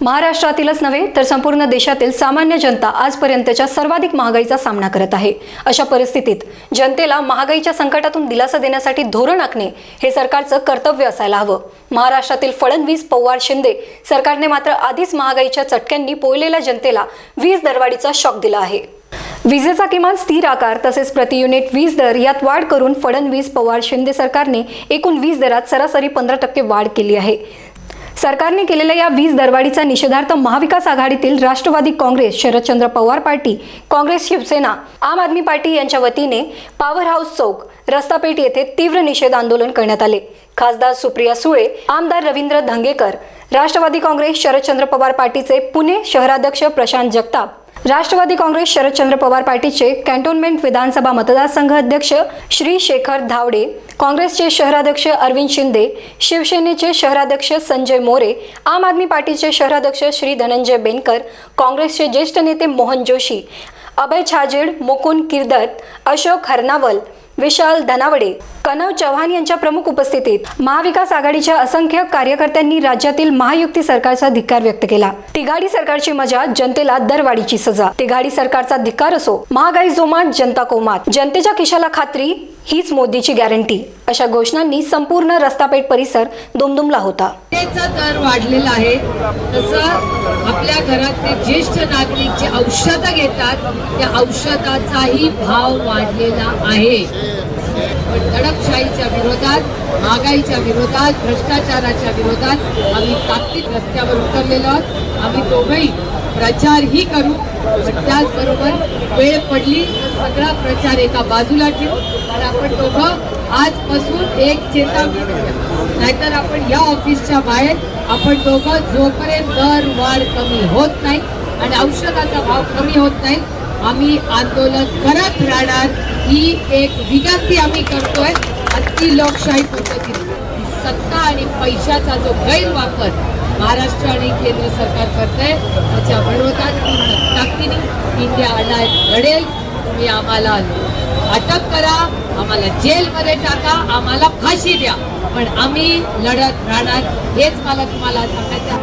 महाराष्ट्रातीलच नव्हे तर संपूर्ण देशातील सामान्य जनता आजपर्यंतच्या सर्वाधिक महागाईचा सामना करत आहे. अशा परिस्थितीत जनतेला महागाईच्या संकटातून दिलासा देण्यासाठी धोरण आखणे हे सरकारचं कर्तव्य असायला हवं. महाराष्ट्रातील फडणवीस पवार शिंदे सरकारने मात्र आधीच महागाईच्या चटक्यांनी पोयलेल्या जनतेला वीज दरवाढीचा शॉक दिला आहे. विजेचा किमान स्थिर आकार तसेच प्रति युनिट वीज दर यात वाढ करून फडणवीस पवार शिंदे सरकारने एकूण वीज दरात सरासरी पंधरा टक्के वाढ केली आहे. सरकारने केलेल्या या वीज दरवाढीचा निषेधार्थ महाविकास आघाडीतील Rashtrawadi Congress Sharadchandra Pawar party Congress Shivsena Aam Aadmi party यांच्या वतीने पॉवर हाऊस चौक रस्तापेठ येथे तीव्र निषेध आंदोलन करण्यात आले. खासदार सुप्रिया सुळे आमदार रवींद्र धंगेकर राष्ट्रवादी काँग्रेस शरदचंद्र पवार पार्टीचे पुणे शहराध्यक्ष प्रशांत जगताप राष्ट्रवादी काँग्रेस शरदचंद्र पवार पार्टीचे कॅन्टोन्मेंट विधानसभा मतदारसंघ अध्यक्ष श्री शेखर धावडे काँग्रेसचे शहराध्यक्ष अरविंद शिंदे शिवसेनेचे शहराध्यक्ष संजय मोरे आम आदमी पार्टीचे शहराध्यक्ष श्री धनंजय बेनकर काँग्रेसचे ज्येष्ठ नेते मोहन जोशी अभय छाजेड मुकुंद किर्दत अशोक हरनावल विशाल धनावडे कनव चव्हाण यांच्या प्रमुख उपस्थितीत महाविकास आघाडीच्या असंख्य कार्यकर्त्यांनी राज्यातील महायुक्ती सरकारचा धिक्कार व्यक्त केला. तिघाडी सरकारची मजा जनतेला दरवाढीची सजा. तिघाडी सरकारचा धिक्कार असो महागाई जोमात जनता कोमात. जनतेच्या खिशाला खात्री हीच मोदीची गॅरंटी. अशा घोषणांनी संपूर्ण रस्तापेठ परिसर दुमदुमला होता. दर वाढलेला आहे. तसं आपल्या घरातले ज्येष्ठ नागरिक जे औषधं घेतात त्या औषधाचाही भाव वाढलेला आहे. पण दडपशाहीच्या विरोधात महागाईच्या विरोधात भ्रष्टाचाराच्या विरोधात आम्ही ताकदीत रस्त्यावर उतरलेलो आहोत. आम्ही दोघंही प्रचारही करू. त्याचबरोबर वेळ पडली तर सगळा प्रचार एका बाजूला ठेवू. आणि आपण दोघं आजपासून एक चेतावणी नाहीतर आपण या ऑफिसच्या बाहेर आपण दोघं जोपर्यंत दर वाढ कमी होत नाही आणि औषधाचा भाव कमी होत नाही आम्ही आंदोलन करत राहणार. ही एक विनंती आम्ही करतोय. अति लोकशाही पद्धतीने सत्ता आणि पैशाचा जो गैरवापर महाराष्ट्र आणि केंद्र सरकार करतंय त्याच्या विरोधात पूर्ण ताकदीने इंडिया अलाय लढेल. तुम्ही आम्हाला अटक करा आम्हाला जेलमध्ये टाका आम्हाला फाशी द्या. पण आम्ही लढत राहणार हेच मला तुम्हाला सांगायचं